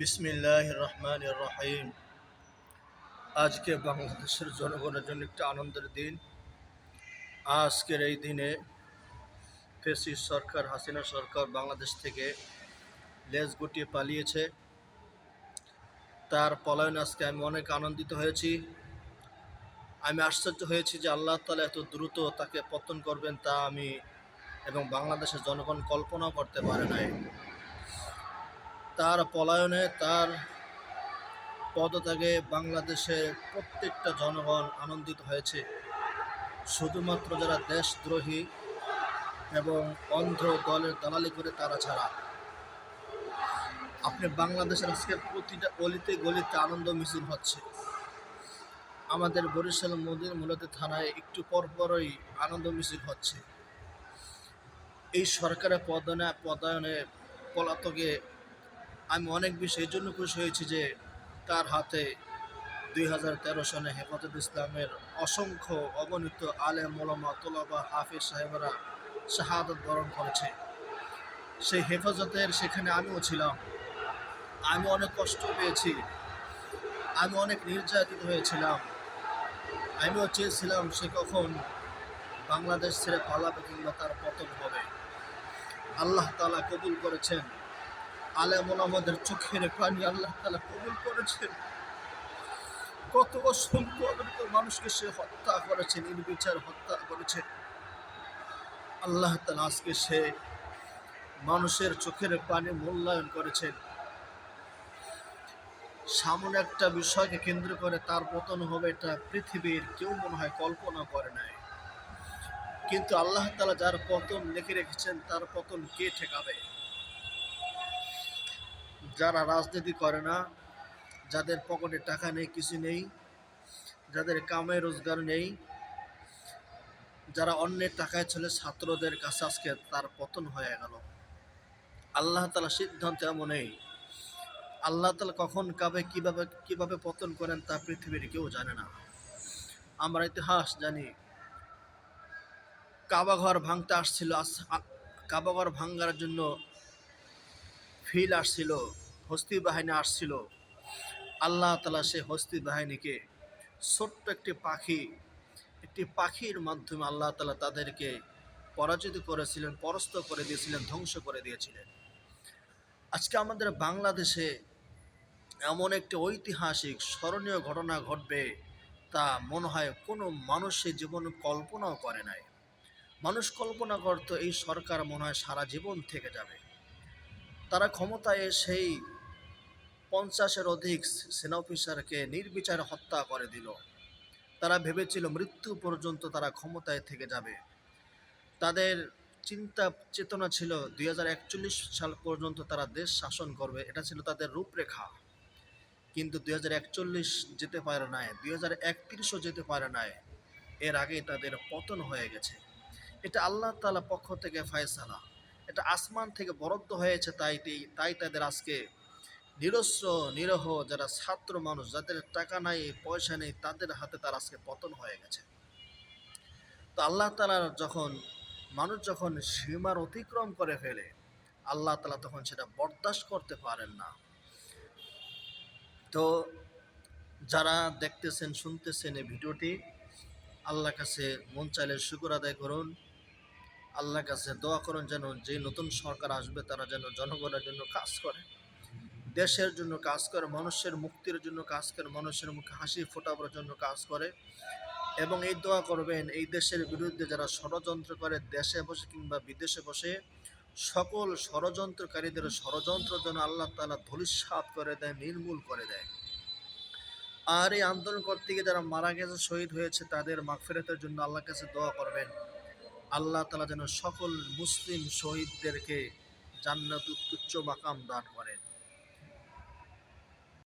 বিসমিল্লাহ রহমান রহিম আজকে বাংলাদেশের জনগণের জন্য একটা আনন্দের দিন। আজকের এই দিনে ফেসিস সরকার, হাসিনা সরকার বাংলাদেশ থেকে লেজ গুটিয়ে পালিয়েছে। তার পলায়ন আজকে আমি অনেক আনন্দিত হয়েছি। আমি আশ্চর্য হয়েছি যে আল্লাহ তালা এত দ্রুত তাকে পতন করবেন তা আমি এবং বাংলাদেশের জনগণ কল্পনাও করতে পারে নাই। তার পলায়নে, তার পদত্যাগে বাংলাদেশের প্রত্যেকটা জনগণ আনন্দিত হয়েছে। শুধুমাত্র যারা দেশদ্রোহী এবং অন্ধ্র দলের দালালি করে তারা ছাড়া। আপনি বাংলাদেশের আজকে প্রতিটা অলিতে গলিতে আনন্দ মিছিল হচ্ছে। আমাদের বরিশাল মোদীর মূলত থানায় একটু পরপরই আনন্দ মিছিল হচ্ছে। এই সরকারের পদায়নে পদায়নে, পলাতকে আমি অনেক বেশি এই জন্য খুশি হয়েছি যে তার হাতে দুই হাজার তেরো সনে হেফাজত ইসলামের অসংখ্য অগণিত আলে মোলামা তোলাবা, হাফিজ সাহেবরা শাহাদত বরণ করেছে। সেই হেফাজতের সেখানে আমিও ছিলাম। আমি অনেক কষ্ট পেয়েছি। আমি অনেক নির্যাতিত হয়েছিলাম। আমিও চেয়েছিলাম সে কখন বাংলাদেশ ছেড়ে পালাবে কিংবা তার পতন হবে। আল্লাহ তালা কবুল করেছেন। আলেমুল আমাদের চোখের পানি আল্লাহ তালা কবুল করেছেন। কত অসংখ্য অগণিত মানুষকে সে হত্যা করেছে, নির্বিচার হত্যা করেছে। আল্লাহ তালা আজকে সে মানুষের চোখের পানি মূল্যায়ন করেছেন। সামনে একটা বিষয়কে কেন্দ্র করে তার পতন হবে এটা পৃথিবীর কেউ মনে হয় কল্পনা করে নাই। কিন্তু আল্লাহ তালা যার পতন লিখে রেখেছেন, তার পতন কে ঠেকাবে? যারা রাজনীতি করে না, যাদের পকেটে টাকা নেই, কিছু নেই, যাদের কামে রোজগার নেই, যারা অন্যের টাকায় চলে, ছাত্রদের কাছে আজকে তার পতন হয়ে গেল। আল্লাহ তালা সিদ্ধান্ত এমনই। আল্লাহ তালা কখন কাবে, কীভাবে কীভাবে পতন করেন তা পৃথিবীর কেউ জানে না। আমরা ইতিহাস জানি। কাবাঘর ভাঙতে আসছিল, আস- কাবাঘর ভাঙ্গার জন্য ফিল আসছিল। হস্তি বাহিনী আসছিল। আল্লাহ তালা সে হস্তি বাহিনীকে ছোট্ট একটি পাখি, একটি পাখির মাধ্যমে আল্লাহ তালা তাদেরকে পরাজিত করেছিলেন, পরাস্ত করে দিয়েছিলেন, ধ্বংস করে দিয়েছিলেন। আজকে আমাদের বাংলাদেশে এমন একটি ঐতিহাসিক, স্মরণীয় ঘটনা ঘটবে তা মনে হয় কোনো মানুষের জীবন কল্পনাও করে নাই। মানুষ কল্পনা করতো এই সরকার মনে হয় সারা জীবন থেকে যাবে। তারা ক্ষমতায় সেই পঞ্চাশের অধিক সেনা অফিসারকে নির্বিচারে হত্যা করে দিল। তারা ভেবেছিল মৃত্যু পর্যন্ত তারা ক্ষমতায় থেকে যাবে। তাদের চিন্তা চেতনা ছিল দু হাজার একচল্লিশ সাল পর্যন্ত তারা দেশ শাসন করবে, এটা ছিল তাদের রূপরেখা। কিন্তু দুই হাজার একচল্লিশ যেতে পারে নাই, দুই হাজার যেতে পারে নাই, এর আগেই তাদের পতন হয়ে গেছে। এটা আল্লাহ তালা পক্ষ থেকে ফয়সালা, এটা আসমান থেকে বরাদ্দ হয়েছে, তাই তাই তাদের আজকে নিরস্ব নিরহ যারা ছাত্র মানুষ, যাদের টাকা নাই, পয়সা নেই, তাদের হাতে তার আজকে পতন হয়ে গেছে। তো আল্লাহ তালা যখন, মানুষ যখন সীমার অতিক্রম করে ফেলে, আল্লাহ তালা তখন সেটা বরদাস্ত করতে পারেন না। তো যারা দেখতেছেন, শুনতেছেন এই ভিডিওটি আল্লাহ কাছে মন চাইলে শুকুর আদায় করুন। আল্লাহর কাছে দোয়া করুন যেন যে নতুন সরকার আসবে, তারা যেন জনগণের জন্য কাজ করে। দেশের জন্য কাজ করে, মানুষের মুক্তির জন্য কাজ করে, মানুষের মুখে হাসি ফোটাবার জন্য কাজ করে। এবং এই দোয়া করবেন, এই দেশের বিরুদ্ধে যারা ষড়যন্ত্র করে, দেশে বসে কিংবা বিদেশে বসে, সকল ষড়যন্ত্রকারীদের ষড়যন্ত্র যেন আল্লাহ তালা ধূলিসাৎ করে দেয়, নির্মূল করে দেয়। আর এই আন্দোলন করতে গিয়ে যারা মারা গেছে, শহীদ হয়েছে, তাদের মাগফিরাতের জন্য আল্লাহর কাছে দোয়া করবেন। আল্লাহ তালা যেন সকল মুসলিম শহীদদেরকে জান্নাত উচ্চ মাকাম দান করেন।